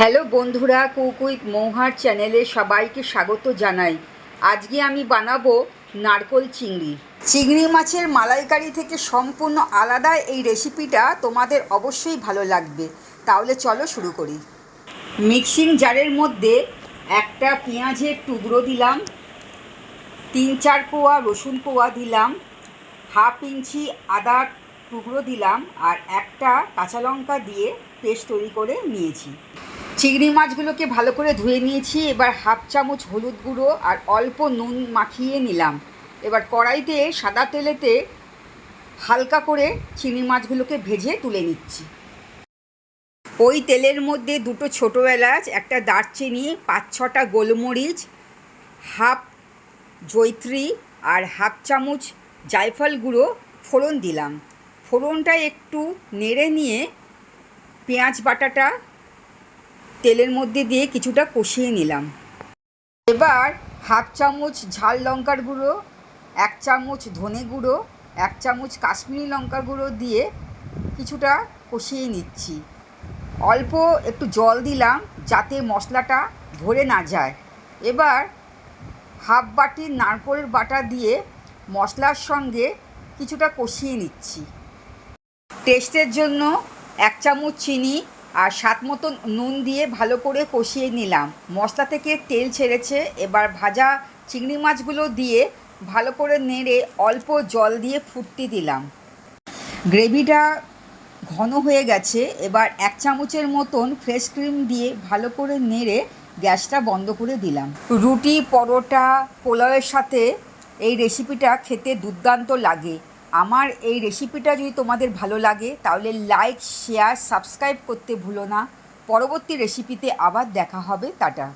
Hello বন্ধুরা, কুকুইক মৌহার চ্যানেলে সবাইকে স্বাগত জানাই। আজকে আমি বানাবো নারকোল চিংড়ি। চিংড়ি মাছের মালাইকারি থেকে সম্পূর্ণ আলাদা এই রেসিপিটা তোমাদের অবশ্যই ভালো লাগবে। তাহলে চলো শুরু করি। মিক্সিং জারের মধ্যে একটা পেঁয়াজের টুকরো দিলাম, তিন চার কোয়া রসুন কোয়া দিলাম, হাফ ইঞ্চি আদা টুকরো দিলাম, আর একটা কাঁচা লঙ্কা দিয়ে পেস্ট তৈরি করে নিয়েছি। চিংড়ি মাছগুলোকে ভালো করে ধুয়ে নিয়েছি, এবার হাফ চামচ হলুদ গুঁড়ো আর অল্প নুন মাখিয়ে নিলাম। এবার কড়াইতে সাদা তেলেতে হালকা করে চিংড়ি মাছগুলোকে ভেজে তুলে নিচ্ছি। ওই তেলের মধ্যে দুটো ছোটো এলাচ, একটা দারচিনি, পাঁচ ছটা গোলমরিচ, হাফ জৈত্রী আর হাফ চামচ জায়ফল গুঁড়ো ফোড়ন দিলাম। ফোড়নটা একটু নেড়ে নিয়ে পেঁয়াজ বাটাটা তেলের মধ্যে দিয়ে কিছুটা কষিয়ে নিলাম। এবার হাফ চামচ ঝাল লঙ্কার গুঁড়ো, এক চামচ ধনে গুঁড়ো, এক চামচ কাশ্মীরি লঙ্কার গুঁড়ো দিয়ে কিছুটা কষিয়ে নিচ্ছি। অল্প একটু জল দিলাম যাতে মশলাটা ধরে না যায়। এবার হাফ বাটি নারকোল বাটা দিয়ে মশলার সঙ্গে কিছুটা কষিয়ে নিচ্ছি। টেস্টের জন্য এক চামচ চিনি আর স্বাদ মতন নুন দিয়ে ভালো করে কষিয়ে নিলাম। মশলা থেকে তেল ছেড়েছে। এবার ভাজা চিংড়ি মাছগুলো দিয়ে ভালো করে নেড়ে অল্প জল দিয়ে ফুটতে দিলাম। গ্রেভিটা ঘন হয়ে গেছে। এবার এক চামচের মতন ফ্রেশ ক্রিম দিয়ে ভালো করে নেড়ে গ্যাসটা বন্ধ করে দিলাম। রুটি, পরোটা, পোলাওয়ের সাথে এই রেসিপিটা খেতে দুর্দান্ত লাগে। আমার এই রেসিপিটা যদি তোমাদের ভালো লাগে, তাহলে লাইক শেয়ার সাবস্ক্রাইব করতে ভুলো না। পরবর্তী রেসিপিতে আবার দেখা হবে। টাটা।